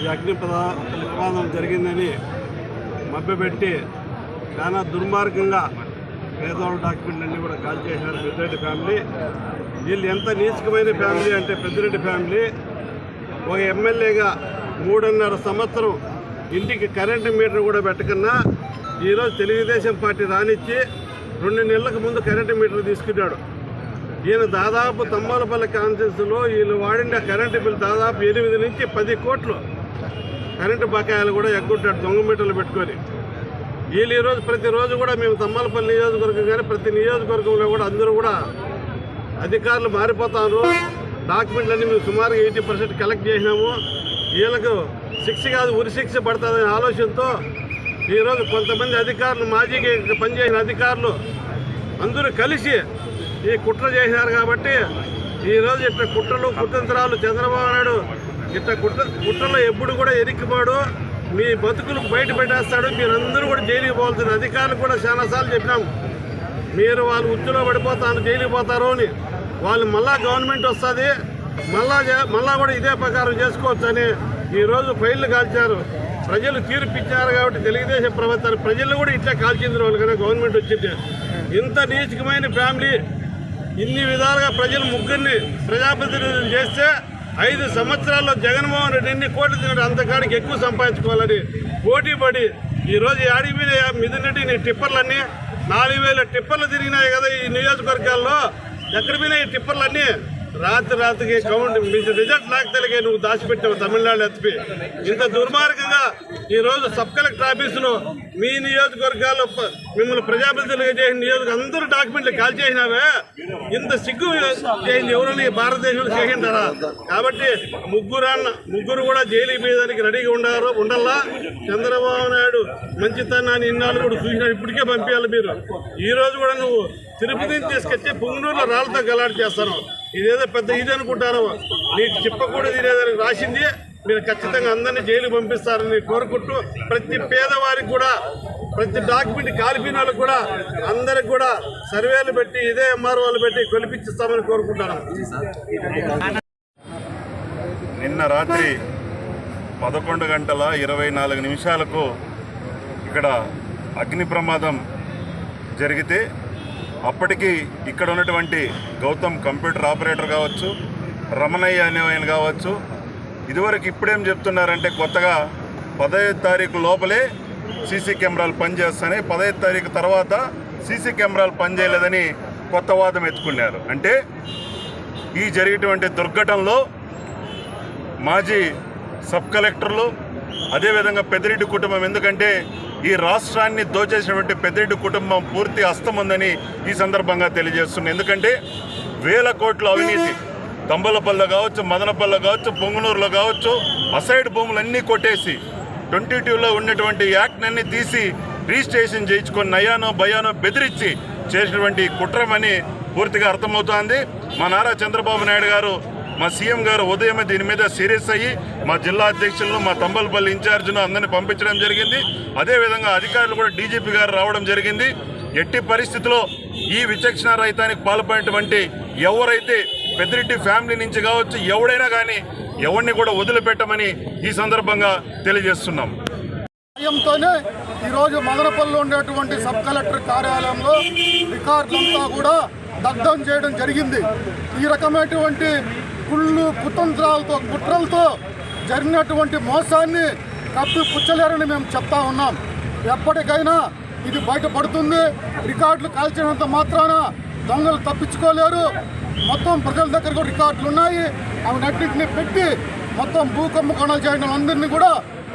ఈ అగ్ని ప్రమాదం జరిగిందని మభ్యపెట్టి చాలా దుర్మార్గంగా పేదవాళ్ళ డాక్యుమెంట్ అన్నీ కూడా కాల్ చేశారు పెద్దిరెడ్డి ఫ్యామిలీ. వీళ్ళు ఎంత నీచకమైన ఫ్యామిలీ అంటే పెద్దిరెడ్డి ఫ్యామిలీ. ఒక ఎమ్మెల్యేగా మూడున్నర సంవత్సరం ఇంటికి కరెంటు మీటర్ కూడా పెట్టకుండా ఈరోజు తెలుగుదేశం పార్టీ రానిచ్చి రెండు నెలలకు ముందు కరెంటు మీటర్ తీసుకున్నాడు. ఈయన దాదాపు తమ్మలపల్లి కాన్స్టిట్యూన్సీలో వీళ్ళు వాడిన కరెంటు బిల్ దాదాపు ఎనిమిది నుంచి పది కోట్లు. కరెంటు బకాయిలు కూడా ఎగ్గొట్టాడు దొంగ మీటర్లు పెట్టుకొని. వీళ్ళు ఈరోజు ప్రతిరోజు కూడా మేము తమ్మలపల్లి నియోజకవర్గం కానీ ప్రతి నియోజకవర్గంలో కూడా అందరూ కూడా అధికారులు మారిపోతారు. డాక్యుమెంట్లన్నీ మేము సుమారుగా ఎయిటీ పర్సెంట్ కలెక్ట్ చేసినాము. వీళ్ళకు శిక్ష కాదు ఉరి శిక్ష పడుతుందనే ఆలోచనతో ఈరోజు కొంతమంది అధికారులు మాజీకి పనిచేసిన అధికారులు అందరూ కలిసి ఈ కుట్ర చేసినారు కాబట్టి ఈరోజు ఇట్లా కుట్రలు కుతంత్రాలు చంద్రబాబు నాయుడు ఇట్లా కుట్ర కుట్రలో ఎప్పుడు కూడా ఎరిక్కిపోడు మీ బతుకులు బయట పెట్టేస్తాడు. మీరందరూ కూడా జైలుకి పోవాల్సింది అధికారులు కూడా చాలాసార్లు చెప్పినాము మీరు వాళ్ళు ఉచ్చులో పడిపోతాను జైలుకి పోతారు అని. వాళ్ళు మళ్ళా గవర్నమెంట్ వస్తుంది. మళ్ళా మళ్ళా కూడా ఇదే ప్రకారం చేసుకోవచ్చు అని ఈరోజు ఫైళ్ళు కాల్చారు. ప్రజలు తీర్పు ఇచ్చారు కాబట్టి తెలుగుదేశం ప్రభుత్వాలు ప్రజలు కూడా ఇట్లా కాల్చింది వాళ్ళు కదా గవర్నమెంట్ వచ్చింది. ఇంత నీచకమైన ఫ్యామిలీ ఇన్ని విధాలుగా ప్రజలు ముగ్గురిని ప్రజాప్రతినిధులు చేస్తే ఐదు సంవత్సరాల్లో జగన్మోహన్ రెడ్డి ఎన్ని కోట్లు తిన్నాడు అంతకాడికి ఎక్కువ సంపాదించుకోవాలని పోటీ పడి ఈరోజు యాడికి మీద మిథున్ రెడ్డి నీ టిప్పర్లన్నీ నాలుగు వేల టిప్పర్లు తిరిగినాయి కదా ఈ నియోజకవర్గాల్లో. ఎక్కడ పోయినా ఈ టిప్పర్లన్నీ? రాత్రి రాత్రికి కౌంట్ మీ రిజల్ట్ నాకు తెలిగే నువ్వు దాచిపెట్టావు తమిళనాడు ఎత్తిపి ఇంత దుర్మార్గంగా ఈరోజు సబ్ కలెక్టర్ ఆఫీసును మీ నియోజకవర్గాల్లో మిమ్మల్ని ప్రజాప్రతినిధులుగా చేసిన నియోజక అందరూ డాక్యుమెంట్లు కాల్ చేసినావే. ఇంత సిగ్గు చేసింది ఎవరని? భారతదేశంలో చేసింటారా? కాబట్టి ముగ్గురు అన్న ముగ్గురు కూడా జైలు పోయేదానికి రెడీగా ఉండారు ఉండాలా? చంద్రబాబు నాయుడు మంచితనాన్ని ఇన్నాళ్ళు కూడా చూసినాడు ఇప్పటికే పంపించాలి మీరు. ఈ రోజు కూడా నువ్వు తిరుపతి తీసుకొచ్చి పుంగనూరులో రాళ్ళతో గలాట్ చేస్తాను. ఇదేదో పెద్ద ఇది అనుకుంటారు. నీకు చెప్పకూడదు ఇదేదని రాసింది. మీరు ఖచ్చితంగా అందరినీ జైలు పంపిస్తారని కోరుకుంటూ ప్రతి పేదవారికి కూడా ప్రతి డాక్యుమెంట్ కాలిపోయిన వాళ్ళకు కూడా అందరికి కూడా సర్వేలు పెట్టి ఇదే ఎంఆర్ఓలు పెట్టి కొలిపించిస్తామని కోరుకుంటాను నిన్న రాత్రి పదకొండు గంటల ఇరవై నాలుగు నిమిషాలకు ఇక్కడ అగ్ని ప్రమాదం జరిగితే అప్పటికి ఇక్కడ ఉన్నటువంటి గౌతమ్ కంప్యూటర్ ఆపరేటర్ కావచ్చు రమణయ్య అనే ఆయన కావచ్చు ఇదివరకు ఇప్పుడేం చెప్తున్నారంటే కొత్తగా పదహైదు తారీఖు లోపలే సీసీ కెమెరాలు పనిచేస్తాయి పదహైదు తారీఖు తర్వాత సీసీ కెమెరాలు పనిచేయలేదని కొత్త వాదం ఎత్తుకున్నారు. అంటే ఈ జరిగేటువంటి దుర్ఘటనలో మాజీ సబ్ కలెక్టర్లు అదేవిధంగా పెద్దిరెడ్డి కుటుంబం ఎందుకంటే ఈ రాష్ట్రాన్ని దోచేసినటువంటి పెద్దిరెడ్డి కుటుంబం పూర్తి అస్తం ఉందని ఈ సందర్భంగా తెలియజేస్తుంది ఎందుకంటే వేల కోట్ల అవినీతి తంబలపల్లి కావచ్చు మదనపల్లి కావచ్చు పొంగునూరులో కావచ్చు అసైడ్ భూములన్నీ కొట్టేసి ట్వంటీ టూలో ఉన్నటువంటి యాక్ట్నన్నీ తీసి రిజిస్ట్రేషన్ చేయించుకొని నయానో భయానో బెదిరించి చేసినటువంటి కుట్రమని పూర్తిగా అర్థమవుతోంది. మా నారా చంద్రబాబు నాయుడు గారు మా సీఎం గారు ఉదయమే దీని మీద సీరియస్ అయ్యి మా జిల్లా అధ్యక్షులను మా తంబలపల్లి ఇన్ఛార్జ్ను అందరిని పంపించడం జరిగింది. అదేవిధంగా అధికారులు కూడా డీజీపీ గారు రావడం జరిగింది. ఎట్టి పరిస్థితిలో ఈ విచక్షణ రహితానికి పాల్పడినటువంటి ఎవరైతే పెద్దిరెడ్డి ఫ్యామిలీ నుంచి కావచ్చు ఎవడైనా కానీ ఎవరిని కూడా వదిలిపెట్టమని ఈ సందర్భంగా తెలియజేస్తున్నాం. సాయంతోనే ఈరోజు మదనపల్లిలో ఉండేటువంటి సబ్ కలెక్టర్ కార్యాలయంలో రికార్డులంతా కూడా దగ్ధం చేయడం జరిగింది. ఈ రకమైనటువంటి కుళ్ళు కుతంత్రాలతో కుట్రలతో జరిగినటువంటి మోసాన్ని కప్పి పుచ్చలేరని మేము చెప్తా ఉన్నాం. ఎప్పటికైనా ఇది బయటపడుతుంది. రికార్డులు కాల్చినంత మాత్రాన దొంగలు తప్పించుకోలేరు. మొత్తం ప్రజల దగ్గర కూడా రికార్డులు ఉన్నాయి. అవన్నింటిని పెట్టి మొత్తం భూకంభకోణాలు చేయడం అందరినీ కూడా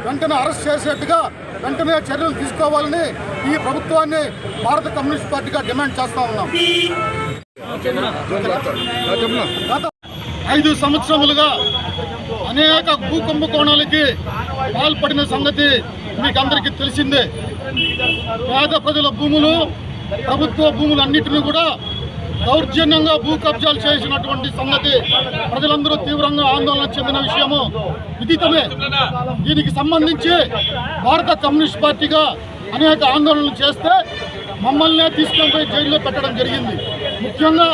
వెంటనే అరెస్ట్ చేసేట్టుగా వెంటనే చర్యలు తీసుకోవాలని ఈ ప్రభుత్వాన్ని భారత కమ్యూనిస్ట్ పార్టీగా డిమాండ్ చేస్తా ఉన్నాం. గత ఐదు సంవత్సరములుగా అనేక భూకుంభకోణాలకి పాల్పడిన సంగతి మీకు అందరికీ తెలిసిందే. పేద ప్రజల భూములు ప్రభుత్వ భూములు అన్నిటినీ కూడా దౌర్జన్యంగా భూ కబ్జాలు చేసినటువంటి సంగతి ప్రజలందరూ తీవ్రంగా ఆందోళన చెందిన విషయము. విదితమే. దీనికి సంబంధించి భారత కమ్యూనిస్ట్ పార్టీగా అనేక ఆందోళనలు చేస్తే మమ్మల్నే తీసుకొని పోయి జైల్లో పెట్టడం జరిగింది. ముఖ్యంగా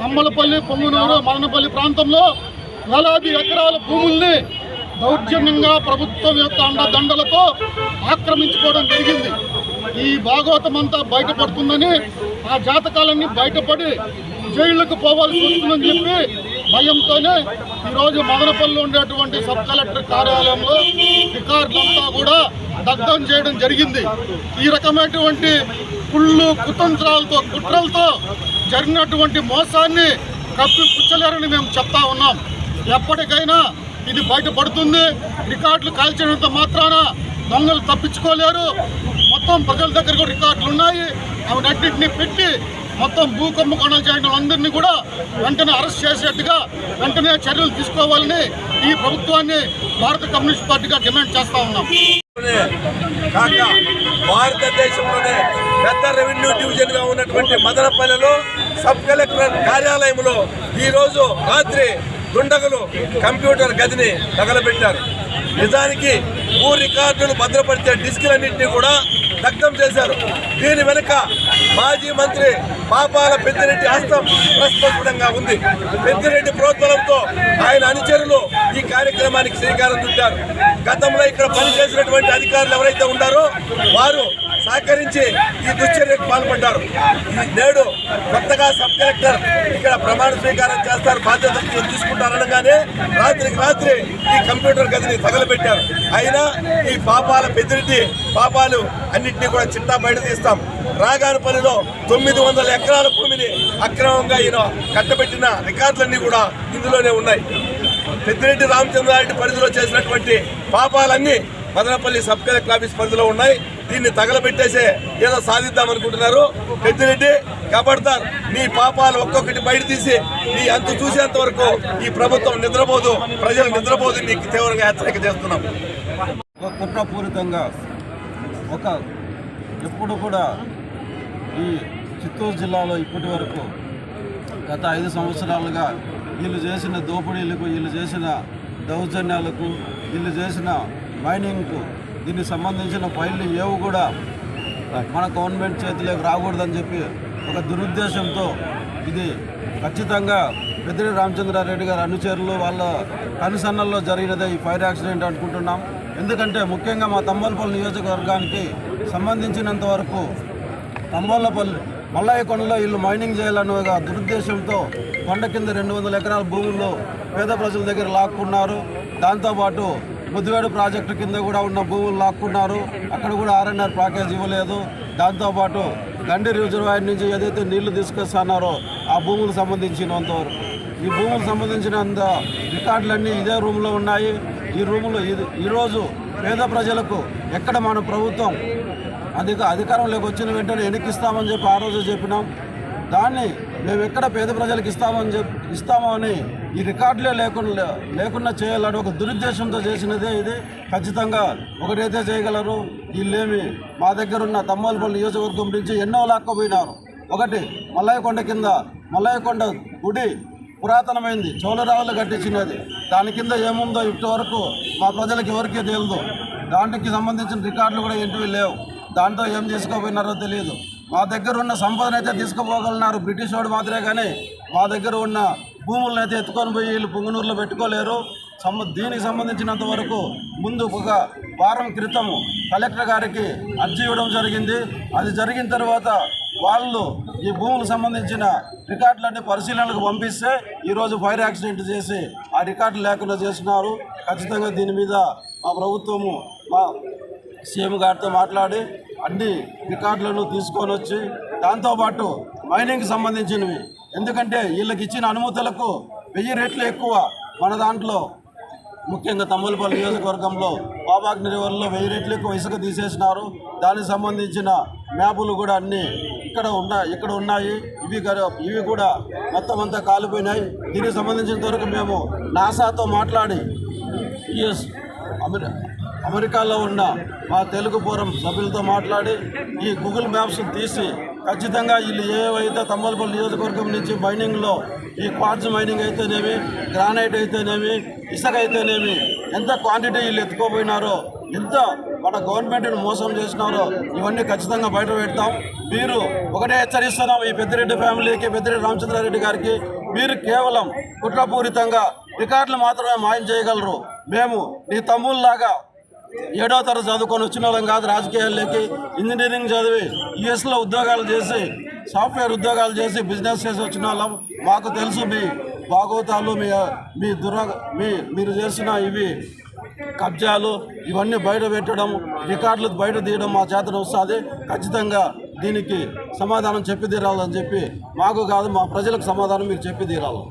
కమ్మలపల్లి పొంగునూరు మదనపల్లి ప్రాంతంలో వేలాది ఎకరాల భూముల్ని దౌర్జన్యంగా ప్రభుత్వం యొక్క అండదండలతో ఆక్రమించుకోవడం జరిగింది. ఈ భాగవతం అంతా బయటపడుతుందని ఆ జాతకాలన్నీ బయటపడి జైళ్ళకు పోవాల్సి వస్తుందని చెప్పి భయంతోనే ఈరోజు మదనపల్లి ఉండేటువంటి సబ్ కలెక్టర్ కార్యాలయంలో రికార్డులంతా కూడా దగ్ధం చేయడం జరిగింది. ఈ రకమైనటువంటి కుళ్ళు కుతంత్రాలతో కుట్రలతో జరిగినటువంటి మోసాన్ని కప్పి పుచ్చలేరని మేము చెప్తా ఉన్నాం. ఎప్పటికైనా ఇది బయటపడుతుంది. రికార్డులు కాల్చినంత మాత్రాన దొంగలు తప్పించుకోలేరు. మొత్తం ప్రజల దగ్గర కూడా రికార్డులు ఉన్నాయి. అవన్నింటినీ పెట్టి మొత్తం భూ కుంభకోణాలు చేయడం అందరినీ కూడా వెంటనే అరెస్ట్ చేసేట్టుగా వెంటనే చర్యలు తీసుకోవాలని ఈ ప్రభుత్వాన్ని భారత కమ్యూనిస్ట్ పార్టీగా డిమాండ్ చేస్తా ఉన్నాం. భారతదేశంలోనే పెద్ద రెవెన్యూ డివిజన్గా ఉన్నటువంటి మదనపల్లెలో సబ్ కలెక్టర్ కార్యాలయంలో ఈ రోజు రాత్రి దుండగులు కంప్యూటర్ గదిని తగలబెట్టారు. నిజానికి భూ రికార్డులు భద్రపరిచే డిస్కులన్నింటినీ కూడా దగ్ధం చేశారు. దీని వెనుక మాజీ మంత్రి పాపాల పెద్దిరెడ్డి హస్తం ప్రస్ఫుటంగా ఉంది. పెద్దిరెడ్డి ప్రోద్బలంతో ఆయన అనుచరులు ఈ కార్యక్రమానికి శ్రీకారం చుట్టారు. గతంలో ఇక్కడ పనిచేసినటువంటి అధికారులు ఎవరైతే ఉన్నారో వారు సహకరించి ఈ దుశ్చర్యకు పాల్పడ్డారు. ఈ నేడు కొత్తగా సబ్ కలెక్టర్ ఇక్కడ ప్రమాణ స్వీకారం చేస్తారు బాధ్యతలు తీసుకుంటారనగానే రాత్రికి రాత్రి ఈ కంప్యూటర్ గదిని తగలబెట్టారు. అయినా ఈ పాపాల బెదిరిటి పాపాలు అన్నింటినీ కూడా చిట్టా బయట తీస్తాం. రాగానపల్లిలో తొమ్మిది వందల ఎకరాల భూమిని అక్రమంగా ఈయన కట్టబెట్టిన రికార్డులన్నీ కూడా ఇందులోనే ఉన్నాయి. పెద్దిరెడ్డి రామచంద్రారెడ్డి పరిధిలో చేసినటువంటి పాపాలన్నీ మదనపల్లి సబ్ కలెక్టర్ ఆఫీస్ పరిధిలో ఉన్నాయి. దీన్ని తగలబెట్టేసే ఏదో సాధిద్దాం అనుకుంటున్నారు. పెద్దిరెడ్డి కబడతారు నీ పాపాలు ఒక్కొక్కటి బయట తీసి నీ అంతు చూసేంత వరకు ఈ ప్రభుత్వం నిద్రపోదు. ప్రజలు నిద్రపోదు. నీకు తీవ్రంగా హెచ్చరిక చేస్తున్నాం. ఒక కుట్రపూరితంగా ఒక ఎప్పుడు కూడా ఈ చిత్తూరు జిల్లాలో ఇప్పటి వరకు గత ఐదు సంవత్సరాలుగా వీళ్ళు చేసిన దోపిడీలకు వీళ్ళు చేసిన దౌర్జన్యాలకు వీళ్ళు చేసిన మైనింగ్కు దీనికి సంబంధించిన ఫైళ్ళు ఏవి కూడా మన గవర్నమెంట్ చేతిలోకి రాకూడదని చెప్పి ఒక దురుద్దేశంతో ఇది ఖచ్చితంగా పెద్దిరి రామచంద్రారెడ్డి గారు అనుచరులు వాళ్ళ కనుసన్నల్లో జరిగినదే ఈ ఫైర్ యాక్సిడెంట్ అనుకుంటున్నాం. ఎందుకంటే ముఖ్యంగా మా తమ్మలపల్లి నియోజకవర్గానికి సంబంధించినంత వరకు తంబాలపల్లి మల్లయ్య కొండలో వీళ్ళు మైనింగ్ చేయాలనే దురుద్దేశంతో కొండ కింద రెండు వందల ఎకరాల భూముల్లో పేద ప్రజల దగ్గర లాక్కున్నారు. దాంతోపాటు ముద్దువేడు ప్రాజెక్టు కింద కూడా ఉన్న భూములు లాక్కున్నారు. అక్కడ కూడా ఆర్ఎన్ఆర్ ప్యాకేజ్ ఇవ్వలేదు. దాంతోపాటు గండి రిజర్వాయర్ నుంచి ఏదైతే నీళ్ళు తీసుకొస్తున్నారో ఆ భూములకు సంబంధించినంతవరకు ఈ భూములకు సంబంధించినంత రికార్డులన్నీ ఇదే రూమ్లో ఉన్నాయి. ఈ రూములో ఇది ఈరోజు పేద ప్రజలకు ఎక్కడ మన ప్రభుత్వం అధిక అధికారంలోకి వచ్చిన వెంటనే వెనక్కిస్తామని చెప్పి ఆ రోజు చెప్పినాం. దాన్ని మేము ఎక్కడ పేద ప్రజలకు ఇస్తామని చెప్పి ఇస్తామని ఈ రికార్డులే లేకుండా లేకుండా చేయాలని ఒక దురుద్దేశంతో చేసినదే ఇది. ఖచ్చితంగా ఒకటైతే చేయగలరు. వీళ్ళేమి మా దగ్గర ఉన్న తమ్మలపల్లి నియోజకవర్గం నుంచి ఎన్నో లాక్కపోయినారు. ఒకటి మల్లయ్యకొండ కింద మల్లయ్యకొండ గుడి పురాతనమైంది. చోళరావులు కట్టించినది. దాని కింద ఏముందో ఇప్పటి వరకు మా ప్రజలకు ఎవరికీ తెలియదు దానికి సంబంధించిన రికార్డులు కూడా ఏంటివి లేవు. దాంతో ఏం చేసుకోపోయినారో తెలియదు మా దగ్గర ఉన్న సంపదను అయితే తీసుకుపోగలన్నారు బ్రిటిష్ వాడు మాత్రమే కానీ మా దగ్గర ఉన్న భూములను అయితే ఎత్తుకొని పోయి వీళ్ళు పొంగునూరులో పెట్టుకోలేరు. సంబ దీనికి సంబంధించినంత వరకు ముందు ఒక వారం క్రితం కలెక్టర్ గారికి అర్జీ ఇవ్వడం జరిగింది. అది జరిగిన తర్వాత వాళ్ళు ఈ భూములకు సంబంధించిన రికార్డులన్నీ పరిశీలనకు పంపిస్తే ఈరోజు ఫైర్ యాక్సిడెంట్ చేసి ఆ రికార్డులు లేకుండా చేస్తున్నారు. ఖచ్చితంగా దీని మీద మా ప్రభుత్వము మా సీఎం గారితో మాట్లాడి అన్ని రికార్డులను తీసుకొని వచ్చి దాంతోపాటు మైనింగ్కి సంబంధించినవి. ఎందుకంటే వీళ్ళకి ఇచ్చిన అనుమతులకు వెయ్యి రేట్లు ఎక్కువ మన దాంట్లో. ముఖ్యంగా తమ్మలపల్లి నియోజకవర్గంలో బాబాగ్ని రివర్లో వెయ్యి రేట్లు ఎక్కువ ఇసుక తీసేసినారు. దానికి సంబంధించిన మ్యాపులు కూడా అన్నీ ఇక్కడ ఉన్నాయి ఇక్కడ ఉన్నాయి. ఇవి ఇవి కూడా మొత్తం అంతా కాలిపోయినాయి. దీనికి సంబంధించినంత వరకు మేము నాసాతో మాట్లాడి యుఎస్ అమెరికాలో ఉన్న మా తెలుగు పూర్వం సభ్యులతో మాట్లాడి ఈ గూగుల్ మ్యాప్స్ తీసి ఖచ్చితంగా వీళ్ళు ఏవైతే తమ్మలపల్లి నియోజకవర్గం నుంచి మైనింగ్లో ఈ క్వార్జ్ మైనింగ్ అయితేనేమి గ్రానైట్ అయితేనేమి ఇసుక అయితేనేమి ఎంత క్వాంటిటీ వీళ్ళు ఎత్తుకోపోయినారో ఎంత మన గవర్నమెంట్ని మోసం చేసినారో ఇవన్నీ ఖచ్చితంగా బయట పెడతాం. మీరు ఒకటే హెచ్చరిస్తున్నాం ఈ పెద్దిరెడ్డి ఫ్యామిలీకి పెద్దిరెడ్డి రామచంద్రారెడ్డి గారికి మీరు కేవలం కుట్రపూరితంగా రికార్డులు మాత్రమే మాయం చేయగలరు. మేము నీ తమ్ముళ్ళలాగా ఏడో తరగతి చదువుకొని వచ్చిన వాళ్ళం కాదు రాజకీయాల్లోకి ఇంజనీరింగ్ చదివి యుఎస్లో ఉద్యోగాలు చేసి సాఫ్ట్వేర్ ఉద్యోగాలు చేసి బిజినెస్ చేసి వచ్చిన వాళ్ళం. మాకు తెలుసు మీ భాగవతాలు మీ మీ దుర మీ మీరు చేసిన ఇవి కబ్జాలు ఇవన్నీ బయట పెట్టడం రికార్డులు బయట తీయడం మా చేతన వస్తుంది. ఖచ్చితంగా దీనికి సమాధానం చెప్పి తీరాలని చెప్పి మాకు కాదు మా ప్రజలకు సమాధానం మీరు చెప్పి తీరాలి.